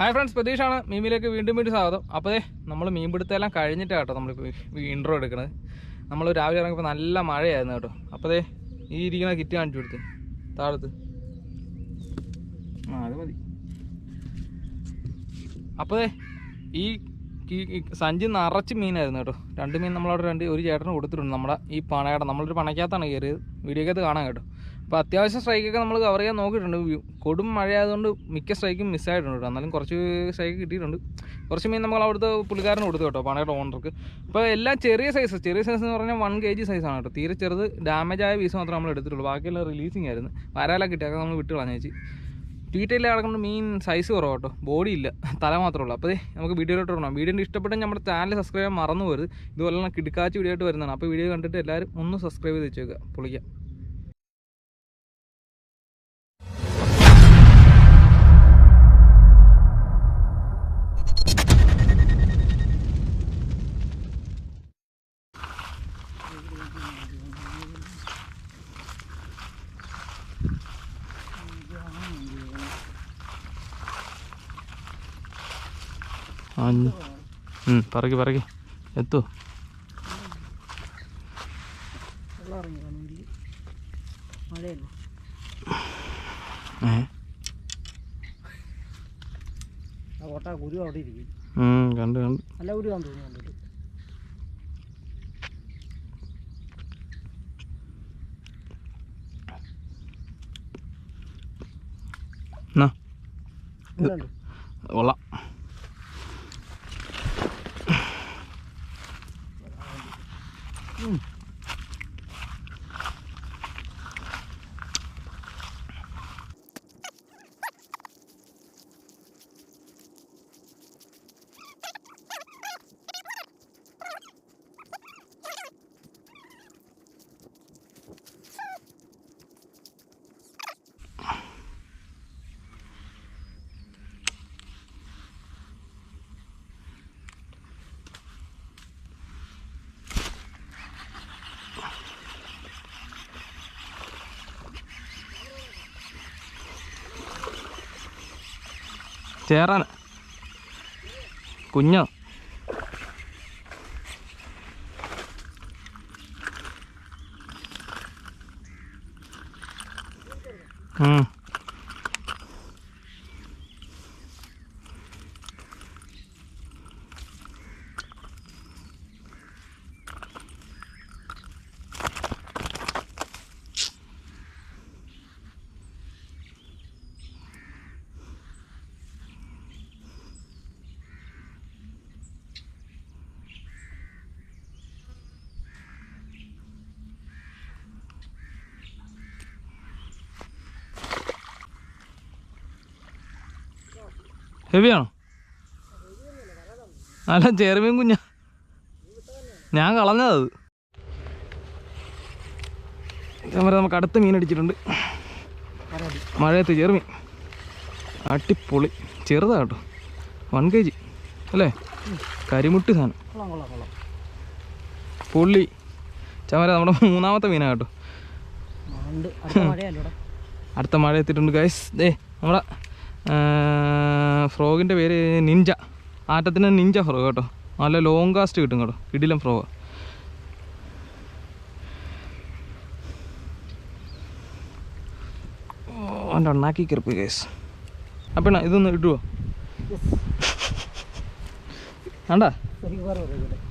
Hi friends പ്രതീക്ഷാണ് മീമിലേക്ക് വീണ്ടും വീണ്ടും സ്വാഗതം. അപ്പോൾ നമ്മൾ മീൻ മീൻപിടുത്തമെല്ലാം കഴിഞ്ഞിട്ടാണ് കേട്ടോ നമ്മൾ ഇൻട്രോ എടുക്കുന്നത് നമ്മൾ രാവിലെ ഇറങ്ങിയപ്പോൾ നല്ല മഴയായിരുന്നു കേട്ടോ. അപ്പോൾ ഈ ഇരിക്കുന്ന കിറ്റ് കാണിച്ചു കൊടുത്ത്. താഴത്ത്. ആ അത് മതി. അപ്പോൾ ഈ സഞ്ചി നിറച്ച് മീനായിരുന്നു കേട്ടോ. രണ്ട് മീൻ നമ്മളവിടെ രണ്ട് ഒരു ചേട്ടന് കൊടുത്തിട്ടുണ്ട്. നമ്മുടെ ഈ പണയുടെ നമ്മളൊരു പണയ്ക്കകത്താണ് കയറിയത്. വീഡിയോക്കകത്ത് കാണാൻ കേട്ടോ. അപ്പോൾ അത്യാവശ്യം സ്ട്രൈക്കൊക്കെ നമ്മൾ കവർ ചെയ്യാൻ നോക്കിയിട്ടുണ്ട്. കൊടും മഴയായതുകൊണ്ട് മിക്ക സ്ട്രൈക്കും മിസ്സായിട്ടുണ്ട് കേട്ടോ. എന്നാലും കുറച്ച് സ്ട്രൈക്ക് കിട്ടിയിട്ടുണ്ട്. കുറച്ച് മീൻ നമ്മൾ അവിടുത്തെ പുള്ളിക്കാരന് കൊടുത്തു കേട്ടോ പണയുടെ ഓണർക്ക് അപ്പോൾ എല്ലാം ചെറിയ സൈസ് ചെറിയ സൈസ് എന്ന് പറഞ്ഞാൽ വൺ കെ ജി സൈസാണ് കേട്ടോ. തീരെ ചെറുത് ഡാമേജ് ആയ പീസ് മാത്രമേ നമ്മൾ എടുത്തിട്ടുള്ളൂ. ബാക്കിയെല്ലാം റിലീസിങ് ആയിരുന്നു. വരാലൊക്കെ കിട്ടിയാൽ നമ്മൾ വിട്ട് കളഞ്ഞേച്ച് ഡീറ്റെയിൽ കിടക്കുന്ന മീൻ സൈസ് കുറവ് കേട്ടോ. ബോഡി ഇല്ല തല മാത്രമേ ഉള്ളൂ. അപ്പോൾ നമുക്ക് വീഡിയോയിലോട്ട് തുടങ്ങാം വീഡിയോ ഇഷ്ടപ്പെട്ടാൽ നമ്മുടെ ചാനൽ സബ്സ്ക്രൈബ് ചെയ്യാൻ മറന്നു പോരുത്. ഇതുപോലെ കിടക്കാച്ച് വീഡിയോ ആയിട്ട് വരുന്നതാണ്. അപ്പോൾ വീഡിയോ കണ്ടിട്ട് എല്ലാവരും ഒന്ന് സബ്സ്ക്രൈബ് ചെയ്ത് വെച്ചേക്കുക. പൊളിക്കാം. അഞ്ച് പറക്കി പറക്കി എത്തു? കണ്ട് നല്ല തോന്നി എന്നാ Mm. ചേറാൻ. കുഞ്ഞോ? ഹെവിയാണോ? അല്ല ചേർമീൻ കുഞ്ഞ. ഞാൻ കളഞ്ഞത് ക്യാമറ നമുക്ക് അടുത്ത മീൻ അടിച്ചിട്ടുണ്ട്. മഴയത്ത് ചേർമീൻ അട്ടിപ്പൊളി ചെറുതാ കേട്ടോ. One K G. അല്ലേ? കരിമുട്ടി സാധനം. പുള്ളി. ചമര നമ്മുടെ മൂന്നാമത്തെ മീനാ കേട്ടോ. അടുത്ത മഴ എത്തിയിട്ടുണ്ട് ഗൈസ് ദേ നമ്മുടെ ഫ്രോഗിന്റെ പേര് നിഞ്ച ആറ്റത്തിന് നിഞ്ച ഫ്രോഗ് കേട്ടോ. നല്ല ലോങ് കാസ്റ്റ് കിട്ടും കേട്ടോ. ഇടിലം ഫ്രോഗ്. അവന്റെ ഉണ്ടാക്കി കിറപ്പ് കേസ് അപ്പം ഇതൊന്ന് ഇടുവോ? വേണ്ട.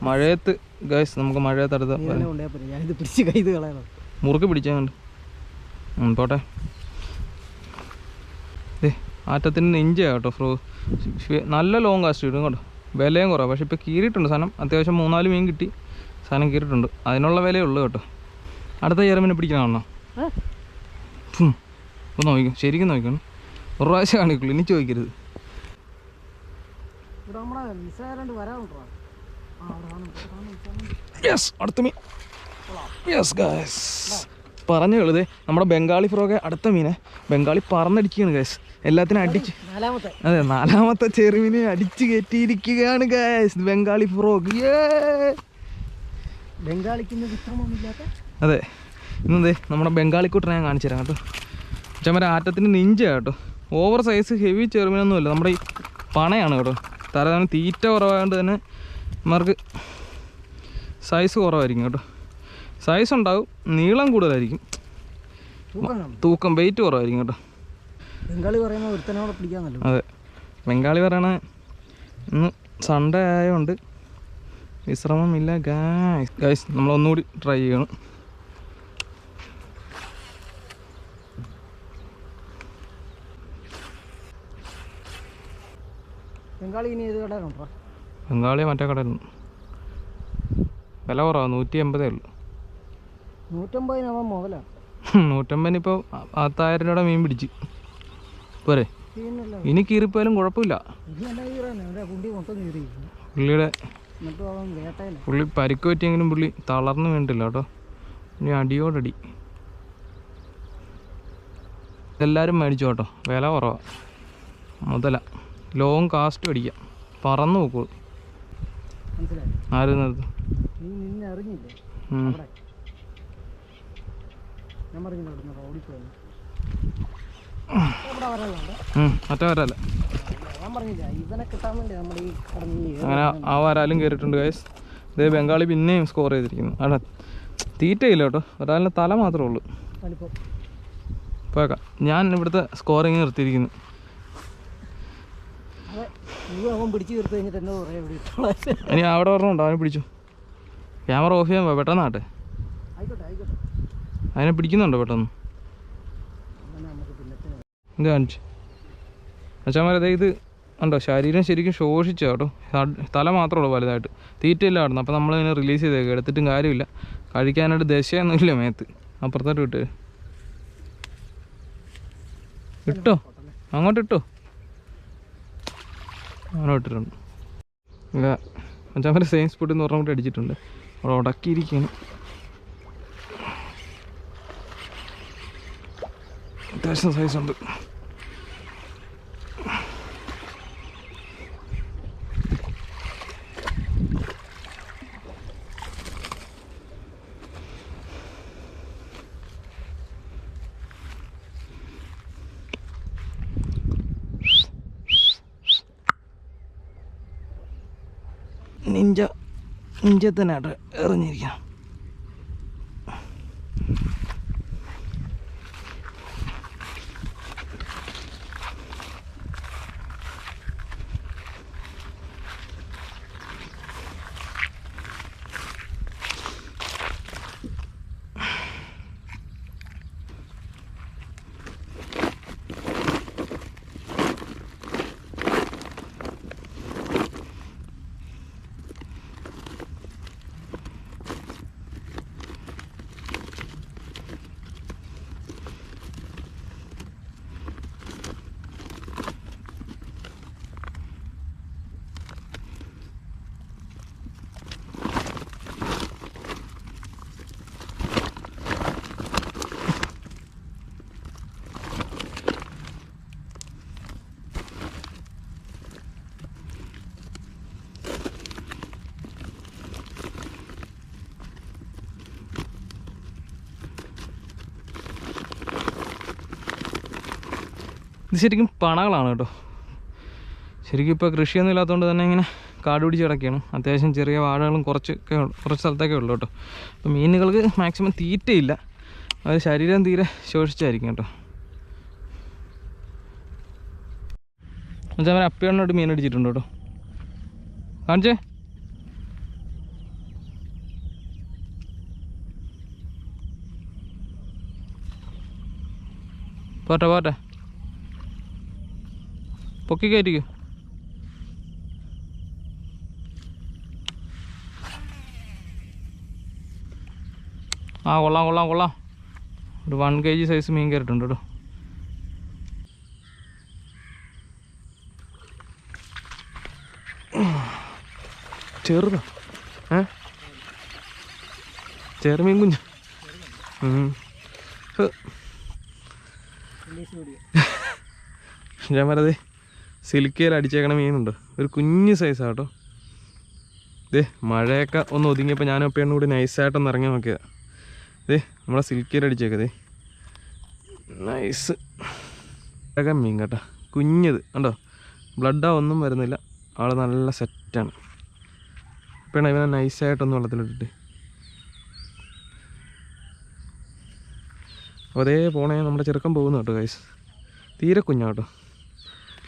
മഴയത്ത് ഗൈസ് നമുക്ക് മഴയത്ത് അടുത്ത മുറുക്കി തന്നെ കൊണ്ടുപോയാൽ പറ്റും ഞാനിത് പിടിച്ച് കൈത് കളയണം മുറുക്ക് പിടിച്ചുകൊണ്ട് പോട്ടെ. ആറ്റത്തിന് നെഞ്ചാണ് കേട്ടോ ഫ്രോ. നല്ല ലോങ് കാസ്റ്റ് കിട്ടും കേട്ടോ. വിലയും കുറവാണ് പക്ഷേ ഇപ്പോൾ കീറിയിട്ടുണ്ട് സാധനം. അത്യാവശ്യം മൂന്നാൽ മീൻ കിട്ടി. സാധനം കീറിയിട്ടുണ്ട്. അതിനുള്ള വിലയേ ഉള്ളൂ കേട്ടോ. അടുത്ത ഇയർ പിടിക്കണം കാണണം ഏ? ഒന്ന് നോക്കും ശരിക്കും നോക്കണം ഒരു പ്രാവശ്യം കാണിക്കുള്ളൂ. ഇനി ചോദിക്കരുത്. യെസ് അടുത്ത മീൻ. യെസ് ഗായ്സ് പറഞ്ഞു നമ്മുടെ ബംഗാളി ഫ്രോഗെ അടുത്ത മീനെ. ബംഗാളി പറന്നടിക്കുകയാണ് ഗൈസ് എല്ലാത്തിനും അടിച്ച് നാലാമത്തെ. അതെ നാലാമത്തെ ചെറുമീനെ അടിച്ചു കയറ്റിയിരിക്കുകയാണ് ഗൈസ് ബംഗാളി ഫ്രോഗ് അതെ ഇന്നെന്തേ? നമ്മുടെ ബംഗാളിക്കൂട്ടനെ ഞാൻ കാണിച്ചു തരാം കേട്ടോ. ചമര ആറ്റത്തിന് നെഞ്ച കേട്ടോ. ഓവർ സൈസ് ഹെവി ചെറുമീനൊന്നുമില്ല. നമ്മുടെ ഈ പണയാണ് കേട്ടോ. തലേന്ന് തീറ്റ കുറവായതുകൊണ്ട് തന്നെ ഇമാർക്ക് സൈസ് കുറവായിരിക്കും കേട്ടോ. സൈസ് ഉണ്ടാവും. നീളം കൂടുതലായിരിക്കും. തൂക്കം. വെയിറ്റ് കുറവായിരിക്കും കേട്ടോ. ബംഗാളി പറയുമ്പോൾ ഒരുത്തനോടെ പിടിക്കാന്നല്ലോ. അതെ. ബംഗാളി പറയണ ഇന്ന് സൺഡേ ആയതുകൊണ്ട് വിശ്രമമില്ല ഗായ്സ് ഗായ്സ് നമ്മളൊന്നുകൂടി ട്രൈ ചെയ്യണം. ബംഗാളി ഇനി ഏത് ബംഗാളി മറ്റേ നിന്ന് വില കുറവാണ് നൂറ്റി എൺപതേ ഉള്ളൂ. നൂറ്റമ്പതിനാവുമ്പോൾ മുതലാ നൂറ്റമ്പതിന് ഇപ്പോൾ പത്തായിരം രൂപയുടെ മീൻ പിടിച്ച്. പോരെ. ഇനി കീറിപ്പോയാലും കുഴപ്പമില്ല. പുള്ളിയുടെ പുള്ളി പരിക്ക് പറ്റിയെങ്കിലും പുള്ളി തളർന്നു വേണ്ടില്ല കേട്ടോ. ഇനി അടിയോടടി. ഇതെല്ലാവരും മേടിച്ചു കേട്ടോ. വില കുറവാണ് മുതല. ലോങ് കാസ്റ്റ് അടിക്കാം പറന്നു നോക്കൂ ആരും നിർത്ത് കിട്ടാൻ വേണ്ടി നമ്മൾ ഈ കടന്ന് അങ്ങനെ ആ വരാലും കയറിയിട്ടുണ്ട് ഗൈസ് ഇതേ ബംഗാളി പിന്നെയും സ്കോർ ചെയ്തിരിക്കുന്നു. അവിടെ തീറ്റയില്ല കേട്ടോ. ഒരാളിന്റെ തല മാത്രമേ ഉള്ളൂ. പോയേക്കാം. ഞാൻ ഇവിടുത്തെ സ്കോറിങ് നിർത്തിയിരിക്കുന്നു. ഇനി അവിടെ പറഞ്ഞുണ്ടോ അവനെ പിടിച്ചു. ക്യാമറ ഓഫ് ചെയ്യാൻ പെട്ടെന്നാട്ടെ. ആയിക്കോട്ടെ ആയിക്കോട്ടെ. അതിനെ പിടിക്കുന്നുണ്ടോ പെട്ടെന്ന്? ഇത് കാണിച്ച്. അച്ഛന്മാരെ ഇത് ഉണ്ടോ ശരീരം ശരിക്കും ശോഷിച്ച കേട്ടോ. തല മാത്രമേ ഉള്ളൂ വലുതായിട്ട്. തീറ്റയില്ല ആടുന്നു അപ്പോൾ നമ്മൾ ഇതിനെ റിലീസ് ചെയ്തേക്ക്. എടുത്തിട്ടും കാര്യമില്ല. കഴിക്കാനായിട്ട് ദശയൊന്നുമില്ല മേത്ത്. അപ്പുറത്തോട്ട് വിട്ട്. ഇട്ടോ? അങ്ങോട്ട് ഇട്ടോ? അങ്ങനെ ഇട്ടിട്ടുണ്ട് ഇല്ല അച്ഛന്മാരെ സെയിം സ്പോട്ടിൽ നിന്ന് പറഞ്ഞിട്ട് അടിച്ചിട്ടുണ്ട്. അവിടെ ഉടക്കിയിരിക്കുകയാണ്. അത്യാവശ്യം സൈസ് ഉണ്ട്. നിഞ്ച നിഞ്ചത്തിനായിട്ട് എറിഞ്ഞിരിക്കാം ശരിക്കും പണകളാണ് കേട്ടോ. ശരിക്കും ഇപ്പോൾ കൃഷിയൊന്നും ഇല്ലാത്തതുകൊണ്ട് തന്നെ ഇങ്ങനെ കാട് പിടിച്ച് കിടക്കുകയാണ്. അത്യാവശ്യം ചെറിയ വാഴകളും കുറച്ചൊക്കെ കുറച്ച് സ്ഥലത്തൊക്കെ ഉള്ളു കേട്ടോ. അപ്പോൾ മീനുകൾക്ക് മാക്സിമം തീറ്റയില്ല. അവർ ശരീരം തീരെ ശോഷിച്ചായിരിക്കും കേട്ടോ. എന്നുവെച്ചാൽ അവൻ അപ്പിയണ്ണോട്ട് മീൻ അടിച്ചിട്ടുണ്ട് കേട്ടോ. കാണിച്ചേ. പോട്ടെ പോട്ടെ. പൊക്കി കയറ്റിക്കോ. ആ കൊള്ളാം കൊള്ളാം കൊള്ളാം. ഒരു വൺ കെ ജി സൈസ് മീൻ കയറിട്ടുണ്ട് കേട്ടോ. ചെറുതാ. ഏ? ചെറുമീൻ കുഞ്ഞ്. ഞാൻ പറഞ്ഞത് സിൽക്കയിൽ അടിച്ചേക്കണ മീനുണ്ട്. ഒരു കുഞ്ഞ് സൈസാണ് കേട്ടോ. ഇതേ മഴയൊക്കെ ഒന്ന് ഒതുങ്ങിയപ്പോൾ ഞാനും അപ്പയാണ് കൂടി നൈസായിട്ടൊന്ന് ഇറങ്ങി നോക്കിയതാ. ഇതേ നമ്മളെ സിൽക്കയിൽ അടിച്ചേക്കതേ നൈസ് അഴകൻ മീൻ കേട്ടോ. കുഞ്ഞത് കണ്ടോ? ബ്ലഡാ ഒന്നും വരുന്നില്ല. ആൾ നല്ല സെറ്റാണ് ഇപ്പം ഇവനെ നൈസായിട്ടൊന്ന് വെള്ളത്തിലിട്ടിട്ട്. അതേ പോണേ നമ്മുടെ ചെറുക്കം പോകുന്നു കേട്ടോ കൈസ് തീരെ കുഞ്ഞാ കേട്ടോ.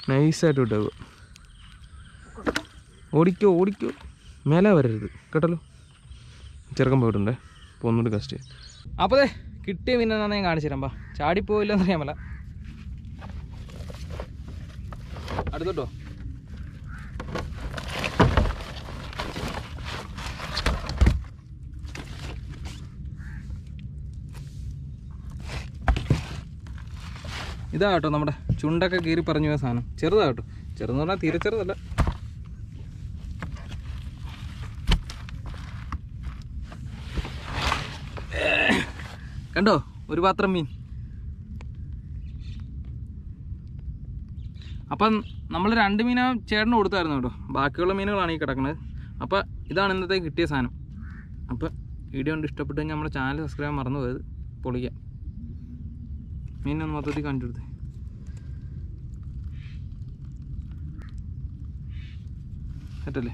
നൈസായിട്ട് വിട്ടേക്കുക ഓടിക്കോ ഓടിക്കോ. മേലെ വരരുത്. കേട്ടല്ലോ? ചെറുക്കം പോയിട്ടുണ്ടേ. അപ്പോൾ ഒന്നുകൂടി കസ്റ്റ് അപ്പോൾ ദേ കിട്ടിയ മീനാണെന്ന് ഞാൻ കാണിച്ചു ബാ. ചാടിപ്പോയില്ലെന്ന് അറിയാൻ പല അടുത്തോട്ടോ. ഇതാ കേട്ടോ നമ്മുടെ ചുണ്ടൊക്കെ കീറി പറഞ്ഞു പോയ സാധനം. ചെറുതാ കേട്ടോ. ചെറുതെന്ന് പറഞ്ഞാൽ തീരെ ചെറുതല്ല. കണ്ടോ? ഒരു പാത്രം മീൻ. അപ്പം നമ്മൾ രണ്ട് മീനാ ചേട്ടന് കൊടുത്തായിരുന്നു കേട്ടോ. ബാക്കിയുള്ള മീനുകളാണ് ഈ കിടക്കുന്നത് അപ്പോൾ ഇതാണ് ഇന്നത്തെ കിട്ടിയ സാധനം. അപ്പോൾ വീഡിയോ കൊണ്ട് ഇഷ്ടപ്പെട്ട് കഴിഞ്ഞാൽ നമ്മുടെ ചാനൽ സബ്സ്ക്രൈബ് മറന്നു പോയത് പൊളിക്കാം. മീനൊന്ന് മൊത്തത്തിൽ കാണിച്ചു സെറ്റല്ലേ